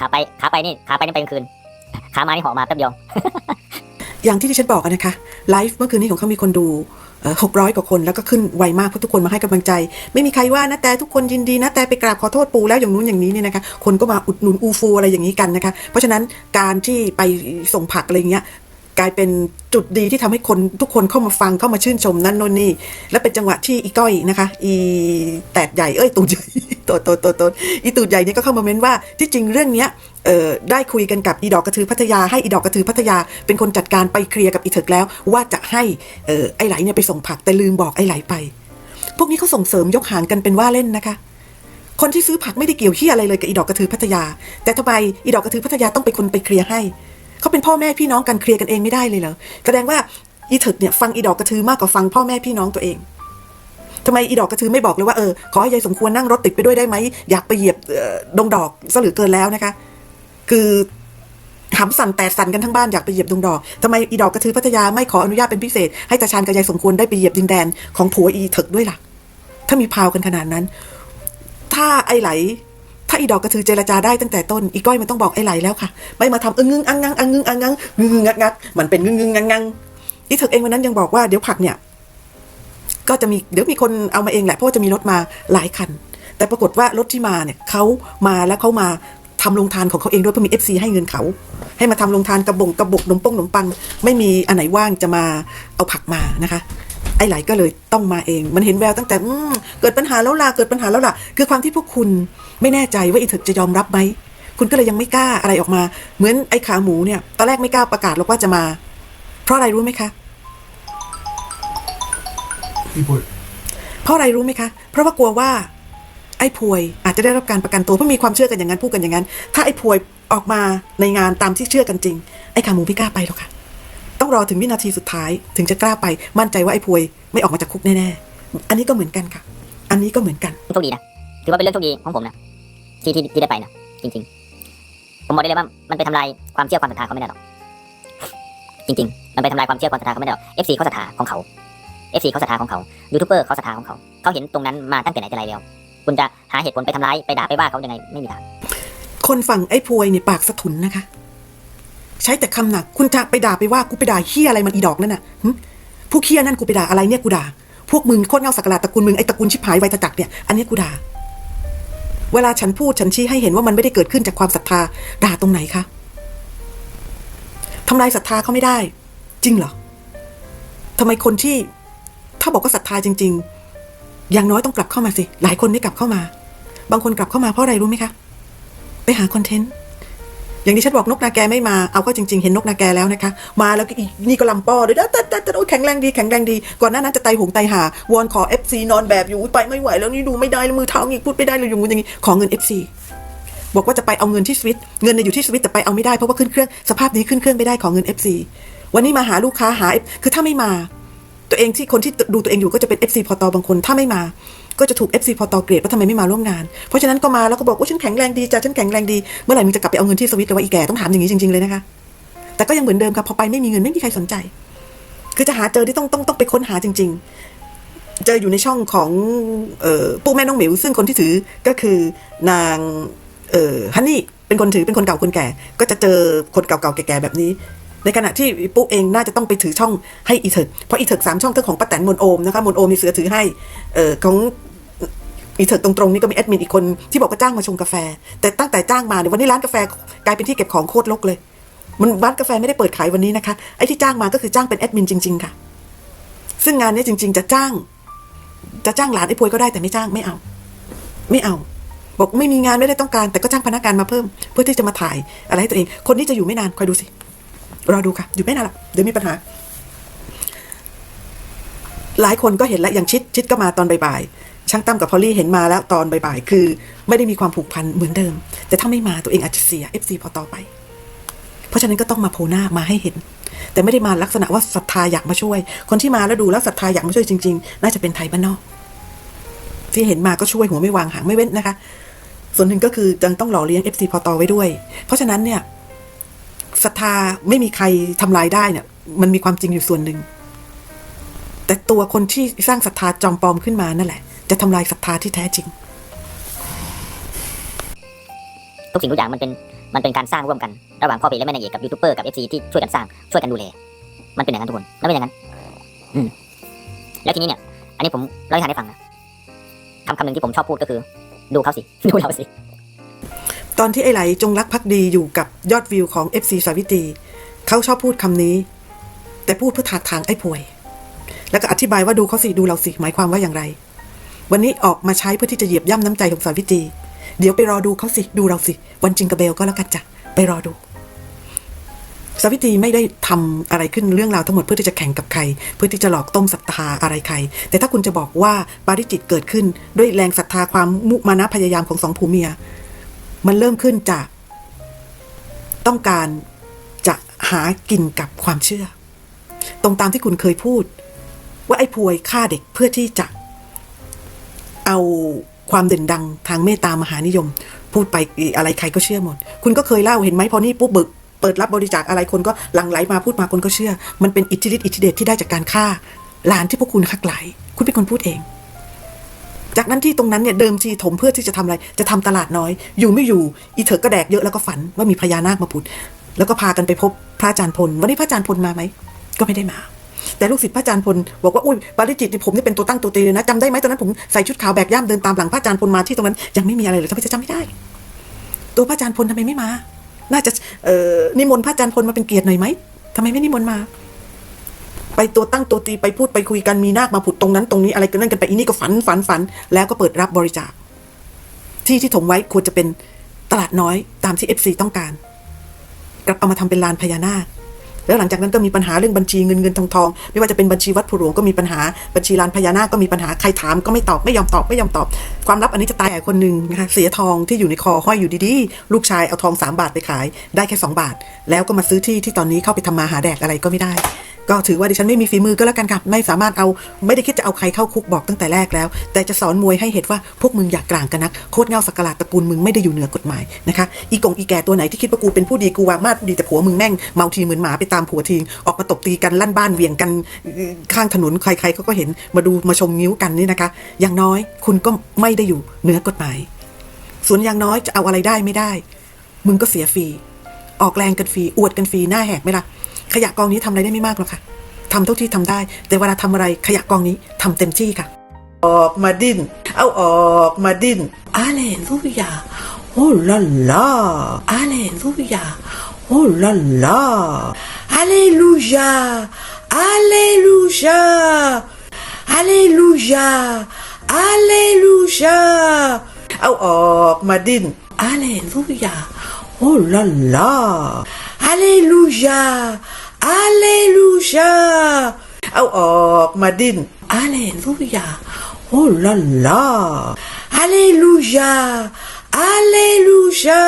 ขาไปขาไปนี่ขาไปนี่ไปกลางคืนขามานี่หอมาแป๊บเดียว อย่างที่ที่ฉันบอกนะคะไลฟ์เมื่อคืนนี้ของเขามีคนดูหกร้อยกว่าคนแล้วก็ขึ้นไวมากเพราะทุกคนมาให้กำลังใจ ไม่มีใครว่านะแต่ทุกคนยินดีนะแต่ไปกราบขอโทษปูแล้วอย่างนู้นอย่างนี้เนี่ยนะคะคนก็มาอุดหนุนอูฟูอะไรอย่างนี้กันนะคะเพราะฉะนั้นการที่ไปส่งผักอะไรอย่างเงี้ย กลายเป็นจุดดีที่ทำให้คนทุกคนเข้ามาฟังเข้ามาชื่นชมนั่นโน่นนี่ และเป็นจังหวะที่อีก้อยนะคะ อีแตดใหญ่เอ้ยตูดใหญ่โตโตโตโตอีตูดใหญ่เนี่ยก็เข้ามาเม้นว่าที่จริงเรื่องเนี้ยเอ่อได้คุยกันกับอีดอกกระทือพัทยาให้อีดอกกระทือพัทยาเป็นคนจัดการไปเคลียร์กับอีเถิกแล้ว ว่าจะให้เอ่อไอ้ไหลเนี่ยไปส่งผักแต่ลืมบอกไอ้ไหลไป พวกนี้เขาส่งเสริมยกหางกันเป็นว่าเล่นนะคะ คนที่ซื้อผักไม่ได้เกี่ยวเหียอะไรเลยกับอีดอกกระทือพัทยา แต่ทำไมอีดอกกระทือพัทยาต้องเป็นคนไปเคลียร์ให้ เขาเป็นพ่อแม่พี่น้องกันเคลียร์กันเองไม่ได้เลยเหรอแสดงว่าอีถิกเนี่ยฟังอีดอกกระทือมากกว่าฟังพ่อแม่พี่น้องตัวเองทำไมอีดอกกระทือไม่บอกเลยว่าเออขอให้ยายสมควรนั่งรถติดไปด้วยได้ไหมอยากไปเหยียบเอ่อดงดอกซะเหลือเกินแล้วนะคะ คือหำสั่นแตดสั่นกันทั้งบ้านอยากไปเหยียบดงดอกทำไมอีดอกกระทือพัทยาไม่ขออนุญาตเป็นพิเศษ ให้ตาชานกับยายสมควรได้ไปเหยียบดินแดนของผัวอีถิกด้วยล่ะ ถ้ามีพาวกันขนาดนั้น ถ้าไอไหล ถ้าอีดอกกระทือเจรจาได้ตั้งแต่ต้น อีก้อยมันต้องบอกไอ้ไหลแล้วค่ะ ไม่มาทำเอองึงอังงังอังงึงอังงังงึงงงงักงักมันเป็นงึงงึงงังงังอีเถิกเองวันนั้นยังบอกว่าเดี๋ยวผักเนี่ย ก็จะมีเดี๋ยวมีคนเอามาเองแหละเพราะว่าจะมีรถมาหลายคัน แต่ปรากฏว่ารถที่มาเนี่ยเขามาแล้วเขามาทำโรงทานของเขาเองด้วยเพราะมี FC ให้เงินเขา ให้มาทำโรงทานกระบงกระบกนมป้งนมปัง ไม่มีอันไหนว่างจะมาเอาผักมานะคะ ไอ้ไหลก็เลยต้องมาเอง มันเห็นแววตั้งแต่อืมเกิดปัญหาแล้วล่ะเกิดปัญหาแล้วล่ะคือความที่พวกคุณไม่แน่ใจว่าอีเถิกจะยอมรับไหมคุณก็เลยยังไม่กล้าอะไรออกมา เหมือนไอ้ขาหมูเนี่ยตอนแรกไม่กล้าประกาศหรอกว่าจะมา เพราะอะไรรู้ไหมคะพี่พูดเพราะอะไรรู้ไหมคะ เพราะว่ากลัวว่า ไอ้พวยอาจจะได้รับการประกันตัวเพราะมีความเชื่อกันอย่างนั้นพูดกันอย่างนั้น ถ้าไอ้พวยออกมาในงานตามที่เชื่อกันจริง ไอ้ขาหมูไม่กล้าไปหรอกค่ะ ต้องรอถึงวินาทีสุดท้าย ถึงจะกล้าไปมั่นใจว่าไอ้พวย ไม่ออกมาจากคุกแน่ๆ อันนี้ก็เหมือนกันค่ะ อันนี้ก็เหมือนกันโชคดีนะถือว่าเป็นเรื่องโชคดีของผมนะที่ที่ที่ได้ไปนะจริง ๆ ผมบอกได้เลยว่ามันไปทำลายความเชื่อความศรัทธาเขาไม่ได้หรอกจริงๆ มันไปทำลายความเชื่อความศรัทธาเขาไม่ได้หรอก FC เขาศรัทธาของเขา FC เขาศรัทธาของเขายูทูบเบอร์เขาศรัทธาของเขาเขาเห็นตรงนั้นมาตั้งแต่ไหนแต่ไรแล้วคุณจะหาเหตุผลไปทำร้ายไปด่าไปว่าเขายังไงไม่มีทางคนฝั่งไอ้พวยเนี่ยปากสะทุนนะคะ ใช้แต่คำหนัก คุณจะไปด่าไปว่ากูไปด่าเฮียอะไรมันอีดอกนั่นน่ะผู้เฮียนั่นกูไปด่าอะไรเนี่ยกูด่า พวกมึงโคตรเงาสักการะตระกูลมึงไอ้ตระกูลชิบหายไวยตจักเนี่ย อันนี้กูด่า เวลาฉันพูดฉันชี้ให้เห็นว่ามันไม่ได้เกิดขึ้นจากความศรัทธา ด่าตรงไหนคะทำลายศรัทธาเขาไม่ได้ จริงเหรอทำไมคนที่ ถ้าบอกว่าศรัทธาจริง ๆ อย่างน้อยต้องกลับเข้ามาสิ หลายคนไม่กลับเข้ามา บางคนกลับเข้ามาเพราะอะไรรู้ไหมคะ ไปหาคอนเทนต์ อย่างที่ฉันบอกนกนาแกไม่มา เอาก็จริง ๆ เห็นนกนาแกแล้วนะคะ มาแล้วนี่ก็ลำป้อด้วยแต่แต่แต่โอ้ยแข็งแรงดีแข็งแรงดี ก่อนหน้านั้นจะไตหงไตหาวอนขอ FC นอนแบบอยู่ไปไม่ไหว แล้วนี่ดูไม่ได้แล้วมือเท้าอย่างนี้พูดไม่ได้เลยอย่างงู้นอย่างนี้ขอเงิน FC บอกว่าจะไปเอาเงินที่สวิตเงินเนี่ยอยู่ที่สวิตแต่ไปเอาไม่ได้เพราะว่าขึ้นเครื่องสภาพนี้ขึ้นเครื่องไม่ได้ขอเงิน FC วันนี้มาหาลูกค้าหาคือถ้าไม่มา ตัวเองที่คนที่ดูตัวเองอยู่ก็จะเป็น FC พอตอบางคนถ้าไม่มา ก็จะถูก FC พอตอเกลียดว่าทำไมไม่มาร่วมงาน เพราะฉะนั้นก็มาแล้วก็บอกว่าฉันแข็งแรงดีจ้ะฉันแข็งแรงดี เมื่อไหร่มึงจะกลับไปเอาเงินที่สวิตเลยว่าอีแก่ต้องถามอย่างนี้จริงๆเลยนะคะ แต่ก็ยังเหมือนเดิมครับพอไปไม่มีเงินไม่มีใครสนใจ คือจะหาเจอที่ต้องต้องต้องไปค้นหาจริง ๆ เจออยู่ในช่องของออปู่แม่น้องหมิวซึ่งคนที่ถือก็คือนางฮันนี่เป็นคนถือเป็นคนเก่าคนแก่ ก็จะเจอคนเก่าๆแก่ๆแบบนี้ในขณะที่ปุ๊เองน่าจะต้องไปถือช่องให้อีเถิกเพราะอีเถิกสามช่องเท่ของป้าแตนมนโอมนะคะมนโอมมีเสือถือให้เออของ อีเถิกตรงๆนี่ก็มีแอดมินอีกคนที่บอกว่าจ้างมาชงกาแฟ แต่ตั้งแต่จ้างมาเนี่ยวันนี้ร้านกาแฟกลายเป็นที่เก็บของโคตรลกเลย มันร้านกาแฟไม่ได้เปิดขายวันนี้นะคะไอ้ที่จ้างมาก็คือจ้างเป็นแอดมินจริง ๆ ค่ะ ซึ่งงานนี้จริง ๆ จะจ้าง จะจ้างหลานไอ้พวยก็ได้แต่ไม่จ้างไม่เอา ไม่เอา บอกไม่มีงานไม่ได้ต้องการ แต่ก็จ้างพนักงานมาเพิ่ม เพื่อที่จะมาถ่ายอะไรให้ตัวเอง คนที่จะอยู่ไม่นานคอยดูสิรอดูค่ะ อยู่ไม่นานหรอกเดี๋ยวมีปัญหาหลายคนก็เห็นแล้วอย่างชิดชิดก็มาตอนบ่าย ช่างตั้มกับพอลลี่เห็นมาแล้วตอนบ่ายๆ คือ ไม่ได้มีความผูกพันเหมือนเดิม แต่ถ้าไม่มาตัวเองอาจจะเสีย FC พอต่อไป เพราะฉะนั้นก็ต้องมาโผล่หน้ามาให้เห็น แต่ไม่ได้มาลักษณะว่าศรัทธาอยากมาช่วย คนที่มาแล้วดูแล้วศรัทธาอยากมาช่วยจริงๆ น่าจะเป็นไทยบ้านนอก ที่เห็นมาก็ช่วยหัวไม่วางหางไม่เว้นนะคะ ส่วนหนึ่งก็คือจังต้องหล่อเลี้ยง FC พอตอไว้ด้วย เพราะฉะนั้นเนี่ยศรัทธาไม่มีใครทำลายได้เนี่ย มันมีความจริงอยู่ส่วนหนึ่งแต่ตัวคนที่สร้างศรัทธาจอมปลอมขึ้นมานั่นแหละ จะทำลายศรัทธาที่แท้จริง ทุกสิ่งทุกอย่างมันเป็นมันเป็นการสร้างร่วมกันระหว่างพ่อเพจและแม่นางเอกกับยูทูบเบอร์กับเอฟซีที่ช่วยกันสร้างช่วยกันดูแลมันเป็นอย่างนั้นทุกคนแล้วเป็นอย่างนั้น อืมแล้วทีนี้เนี่ย อันนี้ผมเล่าให้ทานได้ฟังนะคำคำหนึ่งที่ผมชอบพูดก็คือ ดูเขาสิ ดูเราสิ ตอนที่ไอ้ไหลจงรักภักดีอยู่กับยอดวิวของ FC สาวิตรีเขาชอบพูดคำนี้ แต่พูดเพื่อถากทางไอ้พวย แล้วก็อธิบายว่าดูเขาสิ ดูเราสิ หมายความว่าอย่างไร วันนี้ออกมาใช้เพื่อที่จะเหยียบย่ำน้ำใจของสาวิตรีเดี๋ยวไปรอดูเขาสิ ดูเราสิ วันจิงกระเบลก็แล้วกันจ้ะ ไปรอดู สาวิตรีไม่ได้ทำอะไรขึ้นเรื่องราวทั้งหมดเพื่อที่จะแข่งกับใคร เพื่อที่จะหลอกต้มศรัทธาอะไรใคร แต่ถ้าคุณจะบอกว่าปาริจิตเกิดขึ้นด้วยแรงศรัทธาความมุมานะพยายามของสองผัวเมีย มันเริ่มขึ้นจาก ต้องการจะหากินกับความเชื่อ ตรงตามที่คุณเคยพูด ว่าไอ้พวยฆ่าเด็กเพื่อที่จะ เอาความเด่นดังทางเมตตามหานิยม พูดไปอะไรใครก็เชื่อหมด คุณก็เคยเล่าเห็นไหมพอนี่ปุ๊บเบิกเปิดรับบริจาคอะไรคนก็หลั่งไหลมาพูดมาคนก็เชื่อ มันเป็นอิทธิฤทธิอิทธิเดชที่ได้จากการฆ่าหลานที่พวกคุณหักไหลคุณเป็นคนพูดเอง จากนั้นที่ตรงนั้นเนี่ยเดิมทีถมเพื่อที่จะทำอะไร จะทำตลาดน้อย อยู่ไม่อยู่อีเถอก็แดกเยอะแล้วก็ฝันว่ามีพญานาคมาผุด แล้วก็พากันไปพบพระอาจารย์พล วันนี้พระอาจารย์พลมาไหมก็ไม่ได้มา แต่ลูกศิษย์พระอาจารย์พลบอกว่าอุ้ยปาริจิตผมนี่เป็นตัวตั้งตัวตีเลยนะจำได้ไหมตอนนั้นผมใส่ชุดขาวแบกย่ามเดินตามหลังพระอาจารย์พลมาที่ตรงนั้นยังไม่มีอะไรเลยทำไมจะจำไม่ได้ ตัวพระอาจารย์พลทำไมไม่มา น่าจะเอ่อนิมนต์พระอาจารย์พลมาเป็นเกียรติหน่อยไหมทำไมไม่นิมนต์มา ไปตัวตั้งตัวตีไปพูดไปคุยกันมีนาคมาผุดตรงนั้นตรงนี้อะไรกันนั่นกันไปอีนี่ก็ฝันฝันฝัน แล้วก็เปิดรับบริจาค ที่ที่ถมไว้ควรจะเป็นตลาดน้อยตามที่เอฟซีต้องการ กลับเอามาทำเป็นลานพญานาค แล้วหลังจากนั้นก็มีปัญหาเรื่องบัญชีเงินเงินทองทองไม่ว่าจะเป็นบัญชีวัดผู้หลวงก็มีปัญหาบัญชีลานพญานาคก็มีปัญหาใครถามก็ไม่ตอบไม่ยอมตอบไม่ยอมตอบ ความลับอันนี้จะตายคนหนึ่งนะคะเสียทองที่อยู่ในคอห้อยอยู่ดีๆ ลูกชายเอาทองสามบาทไปขาย ได้แค่สองบาท แล้วก็มาซื้อที่ที่ตอนนี้เข้าไปทำมาหาแดกอะไรก็ไม่ได้ก็ถือว่าดิฉันไม่มีฝีมือก็แล้วกันครับไม่สามารถเอาไม่ได้คิดจะเอาใครเข้าคุกบอกตั้งแต่แรกแล้ว แต่จะสอนมวยให้เห็นว่าพวกมึงอยากกลางกันนักโคตรเงาสักการะตระกูลมึงไม่ได้อยู่เหนือกฎหมายนะคะอีกงอีแก่ตัวไหนที่คิดว่ากูเป็นผู้ดีกูวางมาดผู้ดีแต่ผัวมึงแม่งเมาทีเหมือนหมาไปตามผัวทีออกมาตบตีกันลั่นบ้านเหวี่ยงกันเอ่อข้างถนนใครๆเขาก็เห็นมาดูมาชมนิ้วกันนี่นะคะ อย่างน้อยคุณก็ไม่ได้อยู่เหนือกฎหมาย ส่วนอย่างน้อยจะเอาอะไรได้ไม่ได้ มึงก็เสียฟรีออกแรงกันฟรีอวดกันฟรีหน้าแหกไหมล่ะขยะกองนี้ทำอะไรได้ไม่มากหรอกค่ะทำเท่าที่ทำได้ แต่เวลาทำอะไรขยะกองนี้ทำเต็มที่ค่ะ ออกมาดิ้นเอาออกมาดิ้นอาเลลูยาโอ้ลาลาอาเลลูยา Oh là là. Alléluia. Alléluia. Alléluia. Alléluia. Oh, oh, Madine. Alléluia. Oh là là. Alléluia. Alléluia. Oh, oh, Madine. Alléluia. Oh là là. Alléluia. Alléluia.